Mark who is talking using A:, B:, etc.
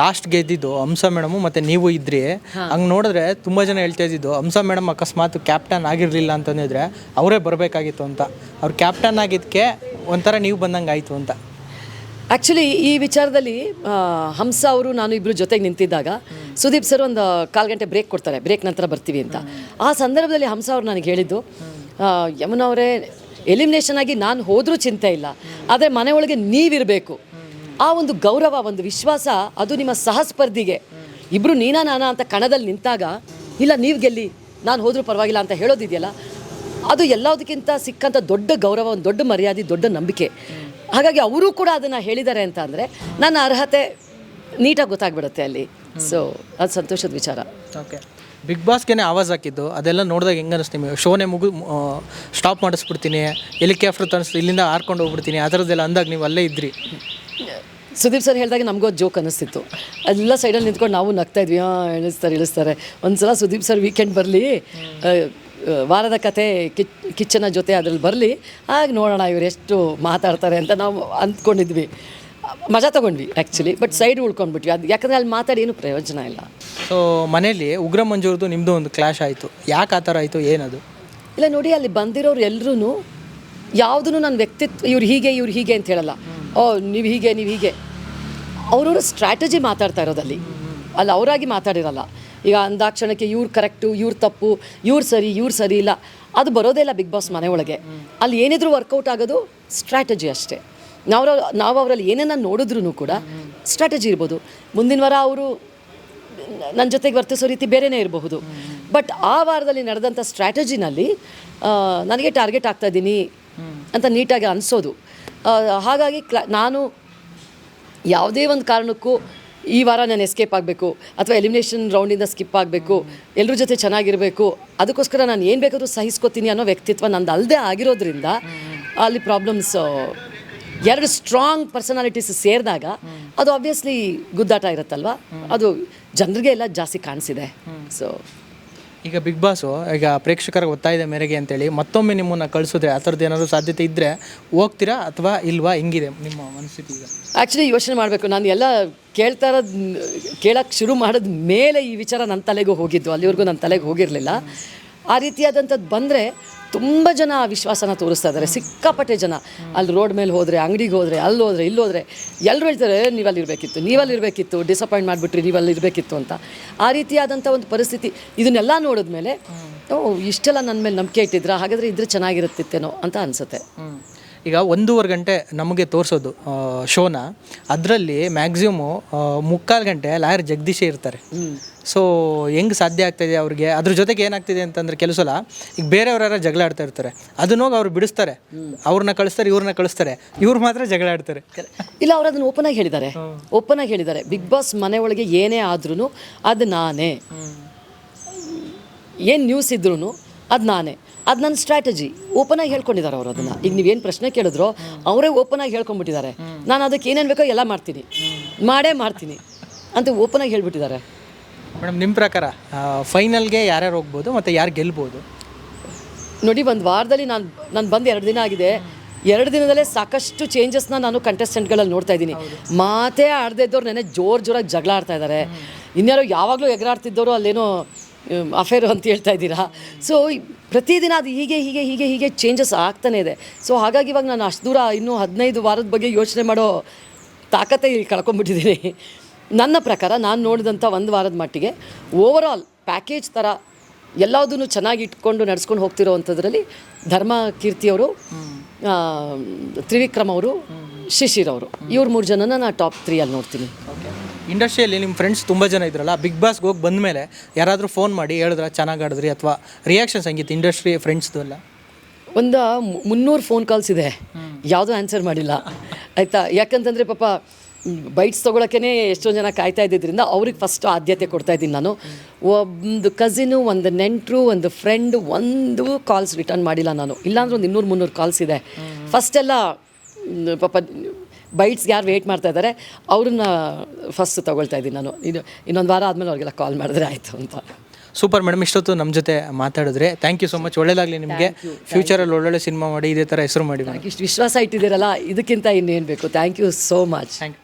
A: Last ಗೆದ್ದಿದ್ದು ಹಂಸ madam ಮತ್ತೆ ನೀವು ಇದ್ರಿ. ಹಂಗೆ ನೋಡಿದ್ರೆ ತುಂಬಾ ಜನ ಹೇಳ್ತಾ ಇದ್ದಿದ್ದು ಹಂಸ ಮೇಡಮ್ ಅಕಸ್ಮಾತ್ ಕ್ಯಾಪ್ಟನ್ ಆಗಿರಲಿಲ್ಲ ಅಂತಂದಿದ್ರೆ ಅವರೇ ಬರಬೇಕಾಗಿತ್ತು ಅಂತ. ಅವ್ರು ಕ್ಯಾಪ್ಟನ್ ಆಗಿದ್ದಕ್ಕೆ ಒಂಥರ ನೀವು ಬಂದಂಗೆ ಆಯಿತು ಅಂತ.
B: ಆ್ಯಕ್ಚುಲಿ ಈ ವಿಚಾರದಲ್ಲಿ ಹಂಸ ಅವರು ನಾನು ಇಬ್ಬರು ಜೊತೆಗೆ ನಿಂತಿದ್ದಾಗ ಸುದೀಪ್ ಸರ್ ಒಂದು ಕಾಲು ಗಂಟೆ ಬ್ರೇಕ್ ಕೊಡ್ತಾರೆ ಬ್ರೇಕ್ ನಂತರ ಬರ್ತೀವಿ ಅಂತ. ಆ ಸಂದರ್ಭದಲ್ಲಿ ಹಂಸ ಅವ್ರು ನನಗೆ ಹೇಳಿದ್ದು ಯಮುನವರೇ ಯಮುನಾ ಅವರೇ ಎಲಿಮಿನೇಷನ್ ಆಗಿ ನಾನು ಹೋದರೂ ಚಿಂತೆ ಇಲ್ಲ. ಆದರೆ ಮನೆಯೊಳಗೆ ಒಳಗೆ ನೀವಿರಬೇಕು. ಆ ಒಂದು ಗೌರವ, ಒಂದು ವಿಶ್ವಾಸ ಅದು ನಿಮ್ಮ ಸಹಸ್ಪರ್ಧಿಗೆ. ಇಬ್ಬರು ನೀನಾ ನಾನಾ ಅಂತ ಕಣದಲ್ಲಿ ನಿಂತಾಗ, ಇಲ್ಲ ನೀವು ಗೆಲ್ಲಿ, ನಾನು ಹೋದರೂ ಪರವಾಗಿಲ್ಲ ಅಂತ ಹೇಳೋದಿದೆಯಲ್ಲ, ಅದು ಎಲ್ಲದಕ್ಕಿಂತ ಸಿಕ್ಕಂಥ ದೊಡ್ಡ ಗೌರವ, ಒಂದು ದೊಡ್ಡ ಮರ್ಯಾದೆ, ದೊಡ್ಡ ನಂಬಿಕೆ. ಹಾಗಾಗಿ ಅವರು ಕೂಡ ಅದನ್ನು ಹೇಳಿದ್ದಾರೆ ಅಂತ ಅಂದರೆ, ನನ್ನ ಅರ್ಹತೆ ನೀಟಾಗಿ ಗೊತ್ತಾಗ್ಬಿಡುತ್ತೆ ಅಲ್ಲಿ. ಸೊ ಅದು ಸಂತೋಷದ ವಿಚಾರ.
A: ಓಕೆ ಬಿಗ್ ಬಾಸ್ಗೆ ಆವಾಜ್ ಹಾಕಿದ್ದು, ಅದೆಲ್ಲ ನೋಡಿದಾಗ ಹೆಂಗೆ ಅನಿಸ್ತು ನಿಮಗೆ? ಶೋನೇ ಮುಗು ಸ್ಟಾಪ್ ಮಾಡಿಸ್ಬಿಡ್ತೀನಿ ಹೆಲಿಕಾಪ್ಟರ್ ತನಿಸ್ತು ಇಲ್ಲಿಂದ ಹಾರ್ಕೊಂಡು ಹೋಗ್ಬಿಡ್ತೀನಿ, ಆ ಥರದ್ದೆಲ್ಲ ಅಂದಾಗ ನೀವು ಅಲ್ಲೇ ಇದ್ರಿ.
B: ಸುದೀಪ್ ಸರ್ ಹೇಳಿದಾಗ ನಮಗೂ ಅದು ಜೋಕ್ ಅನ್ನಿಸ್ತಿತ್ತು. ಎಲ್ಲ ಸೈಡಲ್ಲಿ ನಿಂತ್ಕೊಂಡು ನಾವು ನಗ್ತಾ ಇದ್ವಿ ಹಾಂ ಇಳಿಸ್ತಾರೆ ಇಳಿಸ್ತಾರೆ ಒಂದ್ಸಲ ಸುದೀಪ್ ಸರ್ ವೀಕೆಂಡ್ ಬರಲಿ ವಾರದ ಕತೆ ಕಿಚ್ ಕಿಚ್ಚನ ಜೊತೆ ಅದ್ರಲ್ಲಿ ಬರಲಿ ಆಗ ನೋಡೋಣ ಇವ್ರು ಎಷ್ಟು ಮಾತಾಡ್ತಾರೆ ಅಂತ ನಾವು ಅಂದ್ಕೊಂಡಿದ್ವಿ. ಮಜಾ ತಗೊಂಡ್ವಿ ಆ್ಯಕ್ಚುಲಿ ಬಟ್ ಸೈಡ್ ಉಳ್ಕೊಂಡ್ಬಿಟ್ವಿ. ಅದು ಯಾಕಂದರೆ ಅಲ್ಲಿ ಮಾತಾಡಿ ಏನು ಪ್ರಯೋಜನ ಇಲ್ಲ.
A: ಸೊ ಮನೇಲಿ ಉಗ್ರ ಮಂಜೂರ್ದು ನಿಮ್ಮದು ಒಂದು ಕ್ಲಾಶ್ ಆಯಿತು. ಯಾಕೆ ಆ ಥರ ಆಯಿತು ಏನದು?
B: ಇಲ್ಲ ನೋಡಿ ಅಲ್ಲಿ ಬಂದಿರೋರು ಎಲ್ಲರೂ ಯಾವುದೂ ನನ್ನ ವ್ಯಕ್ತಿತ್ವ ಇವ್ರು ಹೀಗೆ ಇವ್ರು ಹೀಗೆ ಅಂತ ಹೇಳಲ್ಲ. ಓ, ನೀವು ಹೀಗೆ ನೀವು ಹೀಗೆ. ಅವ್ರವ್ರ ಸ್ಟ್ರಾಟಜಿ ಮಾತಾಡ್ತಾ ಇರೋದಲ್ಲಿ. ಅಲ್ಲಿ, ಅವರಾಗಿ ಮಾತಾಡಿರಲ್ಲ. ಈಗ ಅಂದಾಕ್ಷಣಕ್ಕೆ ಇವ್ರು ಕರೆಕ್ಟು ಇವ್ರು ತಪ್ಪು, ಇವ್ರು ಸರಿ ಇವ್ರು ಸರಿ ಇಲ್ಲ. ಅದು ಬರೋದೇ ಇಲ್ಲ ಬಿಗ್ ಬಾಸ್ ಮನೆ ಅಲ್ಲಿ ಏನಿದ್ರೂ ವರ್ಕೌಟ್ ಆಗೋದು ಸ್ಟ್ರಾಟಜಿ ಅಷ್ಟೇ. ನಾವು ನಾವು ಅವರಲ್ಲಿ ಏನನ್ನ ನೋಡಿದ್ರು ಕೂಡ ಸ್ಟ್ರಾಟಜಿ ಇರ್ಬೋದು. ಮುಂದಿನ ವಾರ ಅವರು ನನ್ನ ಜೊತೆಗೆ ವರ್ತಿಸೋ ರೀತಿ ಬೇರೆಯೇ ಇರಬಹುದು. ಬಟ್ ಆ ವಾರದಲ್ಲಿ ನಡೆದಂಥ ಸ್ಟ್ರಾಟಜಿನಲ್ಲಿ ನನಗೆ ಟಾರ್ಗೆಟ್ ಆಗ್ತಾ ಇದ್ದೀನಿ ಅಂತ ನೀಟಾಗಿ ಅನಿಸೋದು. ಹಾಗಾಗಿ ಕ್ಲ, ನಾನು ಯಾವುದೇ ಒಂದು ಕಾರಣಕ್ಕೂ ಈ ವಾರ ನಾನು ಎಸ್ಕೇಪ್ ಆಗಬೇಕು ಅಥವಾ ಎಲಿಮಿನೇಷನ್ ರೌಂಡಿಂದ ಸ್ಕಿಪ್ ಆಗಬೇಕು. ಎಲ್ಲರ ಜೊತೆ ಚೆನ್ನಾಗಿರಬೇಕು. ಅದಕ್ಕೋಸ್ಕರ ನಾನು ಏನು ಬೇಕಾದರೂ ಸಹಿಸ್ಕೋತೀನಿ ಅನ್ನೋ ವ್ಯಕ್ತಿತ್ವ ನಂದು ಅಲ್ಲದೆ ಆಗಿರೋದ್ರಿಂದ ಅಲ್ಲಿ ಪ್ರಾಬ್ಲಮ್ಸ್ ಎರಡು ಸ್ಟ್ರಾಂಗ್ ಪರ್ಸನಾಲಿಟೀಸ್ ಸೇರಿದಾಗ ಅದು ಆಬ್ವಿಯಸ್ಲಿ ಗುದ್ದಾಟ ಇರುತ್ತಲ್ವ? ಅದು ಜನರಿಗೆ ಎಲ್ಲ ಜಾಸ್ತಿ ಕಾಣಿಸಿದೆ. ಸೊ
A: ಈಗ ಬಿಗ್ ಬಾಸು ಈಗ ಪ್ರೇಕ್ಷಕರ ಒತ್ತಾಯದ ಮೇರೆಗೆ ಅಂತೇಳಿ ಮತ್ತೊಮ್ಮೆ ನಿಮ್ಮನ್ನು ಕಳಿಸಿದ್ರೆ ಆ ಥರದ್ದು ಏನಾದರೂ ಸಾಧ್ಯತೆ ಇದ್ದರೆ ಹೋಗ್ತೀರಾ ಅಥವಾ ಇಲ್ವಾ? ಹಿಂಗಿದೆ ನಿಮ್ಮ ಮನಸ್ಥಿತಿ ಈಗ?
B: ಆ್ಯಕ್ಚುಲಿ ಯೋಚನೆ ಮಾಡಬೇಕು. ನಾನು ಎಲ್ಲ ಕೇಳ್ತಾ ಇರೋದು ಕೇಳೋಕ್ಕೆ ಶುರು ಮಾಡಿದ ಮೇಲೆ ಈ ವಿಚಾರ ನನ್ನ ತಲೆಗೂ ಹೋಗಿದ್ದು. ಅಲ್ಲಿವರೆಗೂ ನನ್ನ ತಲೆಗೆ ಹೋಗಿರಲಿಲ್ಲ. ಆ ರೀತಿಯಾದಂಥದ್ದು ಬಂದರೆ ತುಂಬ ಜನ ಆ ವಿಶ್ವಾಸನ ತೋರಿಸ್ತಾ ಇದ್ದಾರೆ ಸಿಕ್ಕಾಪಟ್ಟೆ ಜನ. ಅಲ್ಲಿ ರೋಡ್ ಮೇಲೆ ಹೋದರೆ ಅಂಗಡಿಗೆ ಹೋದರೆ ಅಲ್ಲಿ ಹೋದರೆ ಇಲ್ಲಿ ಹೋದರೆ ಎಲ್ಲರೂ ಹೇಳ್ತಾರೆ ನೀವಲ್ಲಿ ಇರಬೇಕಿತ್ತು ನೀವಲ್ಲಿ ಇರಬೇಕಿತ್ತು ಡಿಸಪಾಯಿಂಟ್ ಮಾಡಿಬಿಟ್ರಿ ನೀವಲ್ಲಿ ಇರಬೇಕಿತ್ತು ಅಂತ. ಆ ರೀತಿಯಾದಂಥ ಒಂದು ಪರಿಸ್ಥಿತಿ ಇದನ್ನೆಲ್ಲ ನೋಡಿದ್ಮೇಲೆ ಓ ಇಷ್ಟೆಲ್ಲ ನನ್ನ ಮೇಲೆ ನಂಬಿಕೆ ಇಟ್ಟಿದ್ರೆ ಹಾಗಾದರೆ ಇದ್ರೆ ಚೆನ್ನಾಗಿರುತ್ತಿತ್ತೇನೋ ಅಂತ ಅನಿಸುತ್ತೆ.
A: ಈಗ ಒಂದೂವರೆ ಗಂಟೆ ನಮಗೆ ತೋರಿಸೋದು ಶೋನ. ಅದರಲ್ಲಿ ಮ್ಯಾಕ್ಸಿಮು ಮುಕ್ಕಾಲು ಗಂಟೆ ಲಾಯರ್ ಜಗದೀಶೇ ಇರ್ತಾರೆ. ಸೊ ಹೆಂಗೆ ಸಾಧ್ಯ ಆಗ್ತಾಯಿದೆ ಅವ್ರಿಗೆ? ಅದ್ರ ಜೊತೆಗೆ ಏನಾಗ್ತಿದೆ ಅಂತಂದ್ರೆ ಕೆಲವು ಸಲ ಈಗ ಬೇರೆಯವ್ರ ಜಗಳ ಆಡ್ತಾ ಇರ್ತಾರೆ. ಅದನ್ನ ಹೋಗಿ ಅವ್ರು ಬಿಡಿಸ್ತಾರೆ. ಅವ್ರನ್ನ ಕಳಿಸ್ತಾರೆ ಇವ್ರನ್ನ ಕಳಿಸ್ತಾರೆ. ಇವ್ರು ಮಾತ್ರ ಜಗಳ ಆಡ್ತಾರೆ.
B: ಇಲ್ಲ ಅವ್ರು ಅದನ್ನು ಓಪನ್ ಆಗಿ ಹೇಳಿದ್ದಾರೆ. ಓಪನ್ ಆಗಿ ಹೇಳಿದ್ದಾರೆ. ಬಿಗ್ ಬಾಸ್ ಮನೆ ಒಳಗೆ ಏನೇ ಆದ್ರೂ ಅದು ನಾನೇ. ಏನು ನ್ಯೂಸ್ ಇದ್ರೂ ಅದು ನಾನೇ. ಅದು ನನ್ನ ಸ್ಟ್ರಾಟಜಿ ಓಪನ್ ಆಗಿ ಹೇಳ್ಕೊಂಡಿದ್ದಾರೆ ಅವರು ಅದನ್ನು. ಈಗ ನೀವೇನು ಪ್ರಶ್ನೆ ಕೇಳಿದ್ರೋ ಅವರೇ ಓಪನ್ ಆಗಿ ಹೇಳ್ಕೊಂಡ್ಬಿಟ್ಟಿದ್ದಾರೆ. ನಾನು ಅದಕ್ಕೆ ಏನೇನು ಬೇಕೋ ಎಲ್ಲ ಮಾಡ್ತೀನಿ. ಮಾಡೇ ಮಾಡ್ತೀನಿ ಅಂತ ಓಪನ್ ಆಗಿ ಹೇಳ್ಬಿಟ್ಟಿದ್ದಾರೆ.
A: ಮೇಡಮ್ ನಿಮ್ಮ ಪ್ರಕಾರ ಫೈನಲ್ಗೆ ಯಾರ್ಯಾರು ಹೋಗ್ಬೋದು ಮತ್ತು ಯಾರು ಗೆಲ್ಬೋದು?
B: ನೋಡಿ ಒಂದು ವಾರದಲ್ಲಿ ನಾನು ನಾನು ಬಂದು ಎರಡು ದಿನ ಆಗಿದೆ. ಎರಡು ದಿನದಲ್ಲೇ ಸಾಕಷ್ಟು ಚೇಂಜಸ್ನ ನಾನು ಕಂಟೆಸ್ಟೆಂಟ್ಗಳಲ್ಲಿ ನೋಡ್ತಾ ಇದ್ದೀನಿ. ಮಾತೇ ಆಡದೇ ಇದ್ದವ್ರು ನೆನೆ ಜೋರು ಜೋರಾಗಿ ಜಗಳ ಆಡ್ತಾ ಇದ್ದಾರೆ ಇನ್ಯಾರೋ ಯಾವಾಗಲೂ ಎಗರಾಡ್ತಿದ್ದವರು ಅಲ್ಲೇನೋ ಅಫೇರು ಅಂತ ಹೇಳ್ತಾ ಇದ್ದೀರಾ. ಸೊ ಪ್ರತಿದಿನ ಅದು ಹೀಗೆ ಹೀಗೆ ಹೀಗೆ ಹೀಗೆ ಚೇಂಜಸ್ ಆಗ್ತಾನೆ ಇದೆ. ಸೊ ಹಾಗಾಗಿ ಇವಾಗ ನಾನು ಅಷ್ಟು ದೂರ ಇನ್ನೂ ಹದಿನೈದು ವಾರದ ಬಗ್ಗೆ ಯೋಚನೆ ಮಾಡೋ ತಾಕತ್ತೆ ಕಳ್ಕೊಂಡ್ಬಿಟ್ಟಿದ್ದೀನಿ. ನನ್ನ ಪ್ರಕಾರ ನಾನು ನೋಡಿದಂಥ ಒಂದು ವಾರದ ಮಟ್ಟಿಗೆ ಓವರ್ ಆಲ್ ಪ್ಯಾಕೇಜ್ ಥರ ಎಲ್ಲದನ್ನು ಚೆನ್ನಾಗಿ ಇಟ್ಕೊಂಡು ನಡ್ಸ್ಕೊಂಡು ಹೋಗ್ತಿರೋ ಅಂಥದ್ರಲ್ಲಿ ಧರ್ಮ ಕೀರ್ತಿಯವರು ತ್ರಿವಿಕ್ರಮ್ ಅವರು ಶಿಶಿರ್ ಅವರು. ಇವ್ರು ಮೂರು ಜನನ ನಾನು ಟಾಪ್ ತ್ರೀಯಲ್ಲಿ ನೋಡ್ತೀನಿ.
A: ಇಂಡಸ್ಟ್ರಿಯಲ್ಲಿ ನಿಮ್ಮ ಫ್ರೆಂಡ್ಸ್ ತುಂಬ ಜನ ಇದ್ರಲ್ಲ ಬಿಗ್ ಬಾಸ್ಗೆ ಹೋಗಿ ಬಂದ ಮೇಲೆ ಯಾರಾದರೂ ಫೋನ್ ಮಾಡಿ ಹೇಳಿದ್ರೆ ಚೆನ್ನಾಗಿ ಆಡಿದ್ರಿ ಅಥವಾ ರಿಯಾಕ್ಷನ್ಸ್ ಹಂಗಿತ್ತು ಇಂಡಸ್ಟ್ರಿ ಫ್ರೆಂಡ್ಸ್ದು ಎಲ್ಲ?
B: ಒಂದು ಮುನ್ನೂರು ಫೋನ್ ಕಾಲ್ಸ್ ಇದೆ. ಯಾವುದೂ ಆನ್ಸರ್ ಮಾಡಿಲ್ಲ. ಆಯಿತಾ? ಯಾಕಂತಂದರೆ ಪಾಪ ಬೈಟ್ಸ್ ತೊಗೊಳಕ್ಕೇ ಎಷ್ಟೊಂದು ಜನ ಕಾಯ್ತಾ ಇದ್ದಿದ್ದರಿಂದ ಅವ್ರಿಗೆ ಫಸ್ಟ್ ಆದ್ಯತೆ ಕೊಡ್ತಾ ಇದ್ದೀನಿ ನಾನು. ಒಂದು ಕಸಿನು ಒಂದು ನೆಂಟರು ಒಂದು ಫ್ರೆಂಡ್ ಒಂದು ಕಾಲ್ಸ್ ರಿಟರ್ನ್ ಮಾಡಿಲ್ಲ ನಾನು. ಇಲ್ಲಾಂದ್ರೆ ಒಂದು ಇನ್ನೂರು ಮುನ್ನೂರು ಕಾಲ್ಸ್ ಇದೆ. ಫಸ್ಟೆಲ್ಲ ಪಾಪ ಬೈಟ್ಸ್ಗೆ ಯಾರು ವೇಟ್ ಮಾಡ್ತಾ ಇದ್ದಾರೆ ಅವ್ರನ್ನ ಫಸ್ಟ್ ತೊಗೊಳ್ತಾ ಇದ್ದೀನಿ ನಾನು. ಇದು ಇನ್ನೊಂದು ವಾರ ಆದಮೇಲೆ ಅವ್ರಿಗೆಲ್ಲ ಕಾಲ್ ಮಾಡಿದ್ರೆ ಆಯಿತು ಅಂತ.
A: ಸೂಪರ್ ಮೇಡಮ್ ಇಷ್ಟೊತ್ತು ನಮ್ಮ ಜೊತೆ ಮಾತಾಡಿದ್ರೆ ಥ್ಯಾಂಕ್ ಯು ಸೊ ಮಚ್ ಒಳ್ಳೇದಾಗಲಿ ನಿಮಗೆ. ಫ್ಯೂಚರಲ್ಲಿ ಒಳ್ಳೊಳ್ಳೆ ಸಿನಿಮಾ ಮಾಡಿ ಇದೇ ಥರ ಹೆಸರು ಮಾಡಿ
B: ಇಷ್ಟು ವಿಶ್ವಾಸ ಇಟ್ಟಿದ್ದೀರಲ್ಲ ಇದಕ್ಕಿಂತ ಇನ್ನೇನು ಬೇಕು? Thank you so much
A: thank you